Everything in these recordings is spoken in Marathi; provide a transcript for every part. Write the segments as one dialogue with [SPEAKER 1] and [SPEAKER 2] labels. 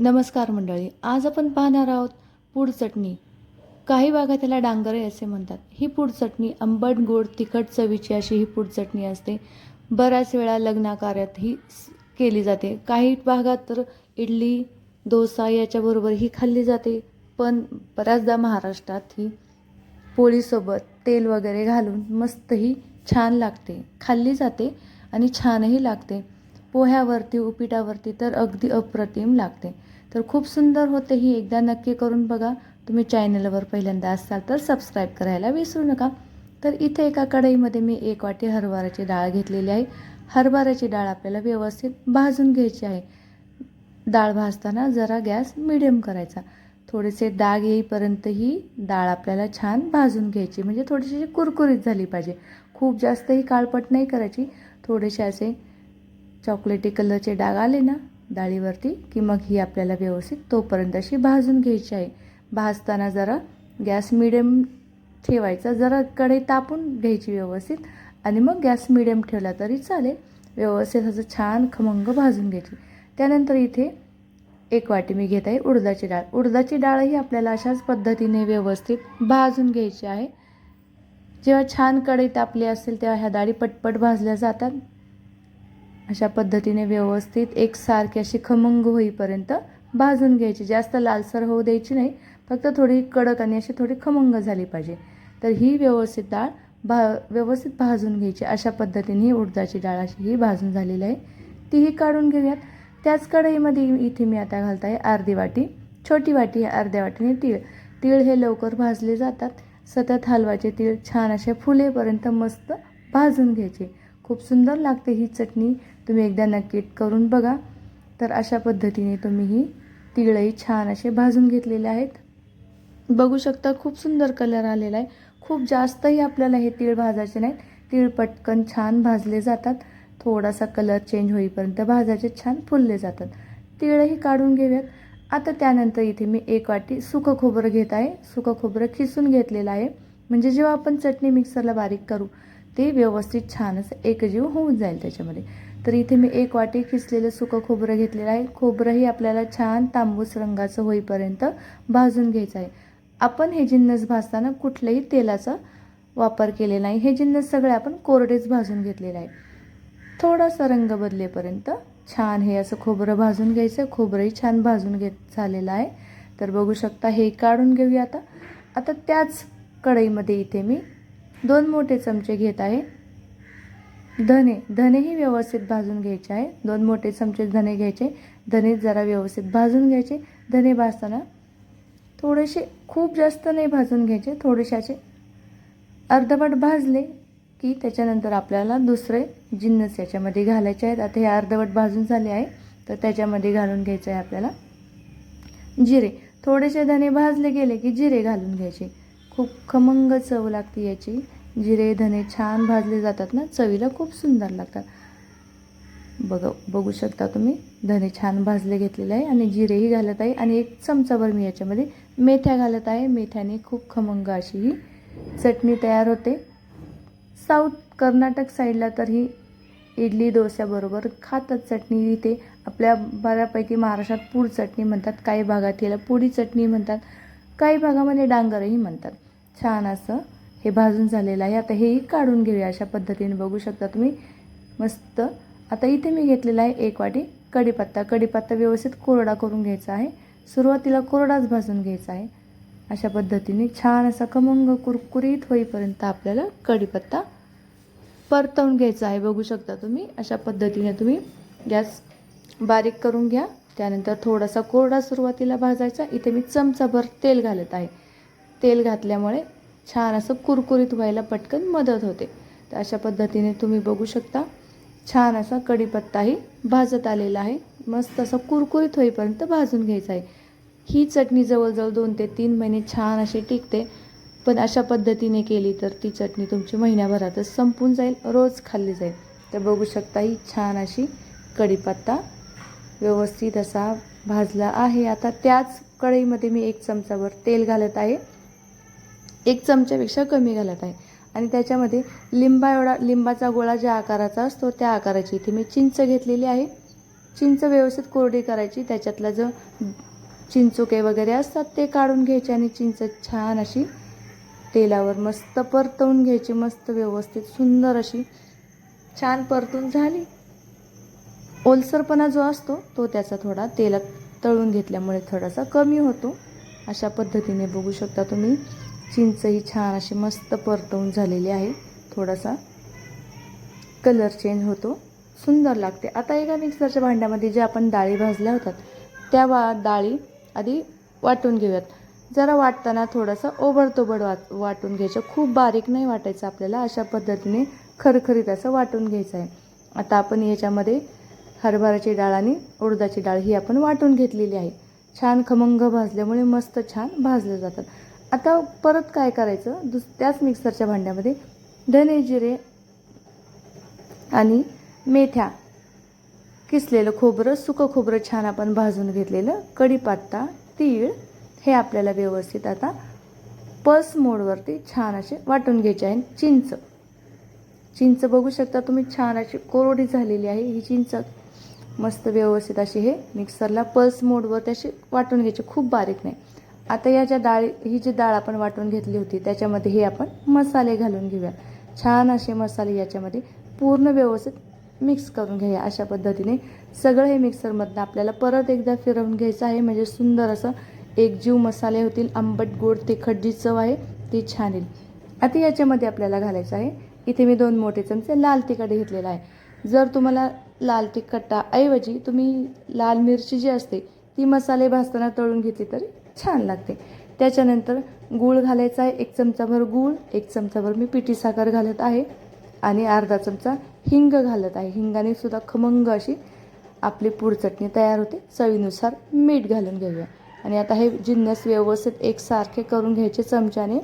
[SPEAKER 1] नमस्कार मंडळी आज आपण पाहणार आहोत पूड चटणी. काही भागात त्याला डांगरे असे म्हणतात. ही पूड चटणी आंबट गोड तिखट चवीची अशी ही पूड चटणी असते. बऱ्याच वेळा लग्नाकार्यात ही स- केली जाते. काही भागात तर इडली डोसा याच्याबरोबर ही खाल्ली जाते. पण बऱ्याचदा महाराष्ट्रात ही पोळीसोबत तेल वगैरे घालून मस्त ही छान लागते. खाल्ली जाते आणि छानही लागते. पोह्यावरती उपिटावरती तर अगदी अप्रतिम लागते. तर खूप सुंदर होते ही. एकदा नक्की करून बघा. तुम्ही चॅनलवर पहिल्यांदा असाल तर सबस्क्राईब करायला विसरू नका. तर इथे एका कढईमध्ये मी एक वाटी हरभऱ्याची डाळ घेतलेली आहे. हरभऱ्याची डाळ आपल्याला व्यवस्थित भाजून घ्यायची आहे. डाळ भाजताना जरा गॅस मिडियम करायचा. थोडेसे डाग येईपर्यंत ही डाळ आपल्याला छान भाजून घ्यायची. म्हणजे थोडीशी कुरकुरीत झाली पाहिजे. खूप जास्तही काळपट नाही करायची. थोडेसे असे चॉकलेटी कलरचे डाग आले ना डाळीवरती की मग ही आपल्याला व्यवस्थित तोपर्यंत अशी भाजून घ्यायची आहे. भाजताना जरा गॅस मिडियम ठेवायचा जरा कढई तापून घ्यायची व्यवस्थित. आणि मग गॅस मिडियम ठेवला तरी चालेल. व्यवस्थित असं छान खमंग भाजून घ्यायची. त्यानंतर इथे एक वाटी मी घेत आहे उडदाची डाळ. उडदाची डाळही आपल्याला अशाच पद्धतीने व्यवस्थित भाजून घ्यायची आहे. जेव्हा छान कढई तापली असेल तेव्हा ह्या डाळी पटपट भाजल्या जातात. अशा पद्धतीने व्यवस्थित एकसारखी अशी खमंग होईपर्यंत भाजून घ्यायची. जास्त लालसर होऊ द्यायची नाही. फक्त थोडी कडक आणि अशी थोडी खमंग झाली पाहिजे. तर ही व्यवस्थित डाळ भा व्यवस्थित भाजून घ्यायची. अशा पद्धतीने ही उडदाची डाळ अशी ही भाजून झालेली आहे. तीही काढून घेऊयात. त्याच कढईमध्ये इथे मी आता घालत आहे अर्धी वाटी. छोटी वाटी अर्ध्या वाटीने तीळ. तीळ हे लवकर भाजले जातात. सतत हलवाचे तीळ छान असे फुलेपर्यंत मस्त भाजून घ्यायचे. खूप सुंदर लागते ही चटणी. तुम्ही एकदा नक्की करून बघा. तर अशा पद्धतीने तुम्ही ही तिळही छान असे भाजून घेतलेले आहेत. बघू शकता खूप सुंदर कलर आलेला आहे. खूप जास्तही आपल्याला हे तीळ भाजायचे नाहीत. तीळ पटकन छान भाजले जातात. थोडासा कलर चेंज होईपर्यंत भाजायचे छान फुलले जातात. तीळही काढून घेऊयात. आता त्यानंतर इथे मी एक वाटी सुकं खोबरं घेत आहे. सुकं खोबरं खिसून घेतलेलं आहे. म्हणजे जेव्हा आपण चटणी मिक्सरला बारीक करू ते व्यवस्थित छान असं एकजीव होऊन जाईल त्याच्यामध्ये. तर इथे मी एक वाटी खिसलेलं सुकं खोबरं घेतलेलं आहे. खोबरंही आपल्याला छान तांबूस रंगाचं होईपर्यंत भाजून घ्यायचं आहे. आपण हे जिन्नस भाजताना कुठल्याही तेलाचा वापर केलेला नाही. हे जिन्नस सगळे आपण कोरडेच भाजून घेतलेलं आहे. थोडासा रंग बदलेपर्यंत छान हे असं खोबरं भाजून घ्यायचं खोबरंही छान भाजून घेत झालेलं आहे. तर बघू शकता हे काढून घेऊया आता. आता त्याच कढईमध्ये इथे मी दोन मोठे चमचे घेत आहे. धने धनेही व्यवस्थित भाजून घ्यायचे आहे. दोन मोठे चमचे धने घ्यायचे. धने जरा व्यवस्थित भाजून घ्यायचे. धने भाजताना थोडेसे खूप जास्त नाही भाजून घ्यायचे. थोडेसे असे अर्धवट भाजले की त्याच्यानंतर आपल्याला दुसरे जिन्नस याच्यामध्ये घालायचे आहेत. आता हे अर्धवट भाजून झाले आहे. तर त्याच्यामध्ये घालून घ्यायचं आहे आपल्याला जिरे. थोडेसे धने भाजले गेले की जिरे घालून घ्यायचे. खूप खमंग चव लागते याची. जिरे धने छान भाजले जातात ना चवीला खूप सुंदर लागतात. बघ बघू शकता तुम्ही धने छान भाजले घेतलेले आहे आणि जिरेही घालत आहे आणि एक चमचाभर मी याच्यामध्ये मेथ्या घालत आहे. मेथ्याने खूप खमंग अशी ही चटणी तयार होते. साऊथ कर्नाटक साईडला तर ही इडली डोस्याबरोबर खातात चटणी इथे. आपल्या बऱ्यापैकी महाराष्ट्रात पूड चटणी म्हणतात काही भागात याला पुडी चटणी म्हणतात काही भागामध्ये डांगरही म्हणतात. छान असं हे भाजून झालेलं आहे. आता हेही काढून घेऊया अशा पद्धतीने. बघू शकता तुम्ही मस्त. आता इथे मी घेतलेला आहे एक वाटी कढीपत्ता. कढीपत्ता व्यवस्थित कोरडा करून घ्यायचा आहे. सुरुवातीला कोरडाच भाजून घ्यायचा आहे. अशा पद्धतीने छान असा खमंग कुरकुरीत होईपर्यंत आपल्याला कढीपत्ता परतवून घ्यायचा आहे. बघू शकता तुम्ही अशा पद्धतीने तुम्ही गॅस बारीक करून घ्या. त्यानंतर थोडासा कोरडा सुरुवातीला भाजायचा. इथे मी चमचाभर तेल घालत आहे. तेल घातल्यामुळे छान असं कुरकुरीत व्हायला पटकन मदत होते. तर अशा पद्धतीने तुम्ही बघू शकता छान असा कढीपत्ताही भाजत आलेला आहे. मस्त असं कुरकुरीत होईपर्यंत भाजून घ्यायचा आहे. ही चटणी जवळजवळ दोन ते तीन महिने छान अशी टिकते. पण अशा पद्धतीने केली तर ती चटणी तुमची महिन्याभरातच संपून जाईल रोज खाल्ली जाईल. तर बघू शकता ही छान अशी कढीपत्ता व्यवस्थित असा भाजला आहे. आता त्याच कढईमध्ये मी एक चमचाभर तेल घालत आहे. एक चमच्यापेक्षा कमी घालत आहे. आणि त्याच्यामध्ये लिंबा एवढा लिंबाचा गोळा ज्या आकाराचा असतो त्या आकाराची. इथे मी चिंच घेतलेली आहे. चिंच व्यवस्थित कोरडी करायची. त्याच्यातला जो चिंचुके वगैरे असतात ते काढून घ्यायचे आणि चिंच छान अशी तेलावर मस्त परतवून घ्यायची. मस्त व्यवस्थित सुंदर अशी छान परतून झाली. ओलसरपणा जो असतो तो त्याचा थोडा तेलात तळून घेतल्यामुळे थोडासा कमी होतो. अशा पद्धतीने बघू शकता तुम्ही. चिंच ही छान अशी मस्त परतवून झालेली आहे. थोडासा कलर चेंज होतो. सुंदर लागते. आता एका मिक्सरच्या भांड्यामध्ये जे आपण डाळी भाजल्या होतात त्या वा डाळी आधी वाटून घेऊयात. जरा वाटताना थोडंसं ओबडतोबड वाट वाटून घ्यायचं. खूप बारीक नाही वाटायचं आपल्याला. अशा पद्धतीने खरखरीत असं वाटून घ्यायचं आहे. आता आपण याच्यामध्ये हरभऱ्याची डाळ आणि उडदाची डाळ ही आपण वाटून घेतलेली आहे. छान खमंग भाजल्यामुळे मस्त छान भाजले जातात. आता परत काय करायचं? दुस त्याच मिक्सरच्या भांड्यामध्ये धने जिरे आणि मेथ्या. किसलेलं खोबरं सुकं खोबरं छान आपण भाजून घेतलेलं. कढीपत्ता तीळ हे आपल्याला व्यवस्थित आता पस मोडवरती छान असे वाटून घ्यायचे आहे. चिंच. चिंच बघू शकता तुम्ही छान अशी कोरडी झालेली आहे ही चिंच. मस्त व्यवस्थित अशी हे मिक्सरला पल्स मोडवर अशी वाटून घ्यायची. खूप बारीक नाही. आता या ज्या डाळी ही जी डाळ आपण वाटून घेतली होती त्याच्यामध्ये हे आपण मसाले घालून घेऊया. छान असे मसाले याच्यामध्ये पूर्ण व्यवस्थित मिक्स करून घ्या अशा पद्धतीने सगळं हे मिक्सरमधनं आपल्याला परत एकदा फिरवून घ्यायचं आहे. म्हणजे सुंदर असं एकजीव मसाले होतील आंबट गोड तिखट जी चव आहे ती छान येईल. आता याच्यामध्ये आपल्याला घालायचं आहे. इथे मी दोन मोठे चमचे लाल तिखट घेतलेला आहे. जर तुम्हाला लाल तिखटाऐवजी तुम्ही लाल मिरची जी असते ती मसाले भाजताना तळून घेतली तरी छान लागते. त्याच्यानंतर गूळ घालायचा आहे एक चमचाभर गूळ एक चमचाभर मी पिठी साखर घालत आहे आणि अर्धा चमचा हिंग घालत आहे. हिंगाने सुद्धा खमंग अशी आपली पूड चटणी तयार होते. चवीनुसार मीठ घालून घेऊया. आणि आता हे जिन्नस व्यवस्थित एकसारखे करून घ्यायचे चमच्याने.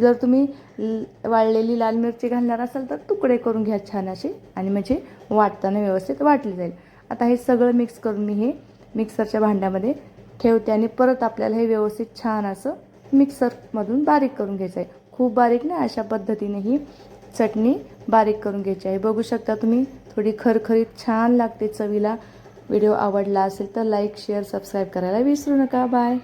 [SPEAKER 1] जर तुम्ही ल- वाळलेली लाल मिरची घालणार असाल तर तुकडे करून घ्या छान असे आणि म्हणजे वाटताना व्यवस्थित वाटली जाईल. आता हे सगळं मिक्स करून मी हे मिक्सरच्या भांड्यामध्ये ठेवते आणि परत आपल्याला हे व्यवस्थित छान असं मिक्सरमधून बारीक करून घ्यायचं आहे. खूप बारीक नाही अशा पद्धतीने ही चटणी बारीक करून घ्यायची आहे. बघू शकता तुम्ही थोडी खरखरीत छान लागते चवीला. व्हिडिओ आवडला असेल तर लाईक शेअर सबस्क्राईब करायला विसरू नका. बाय.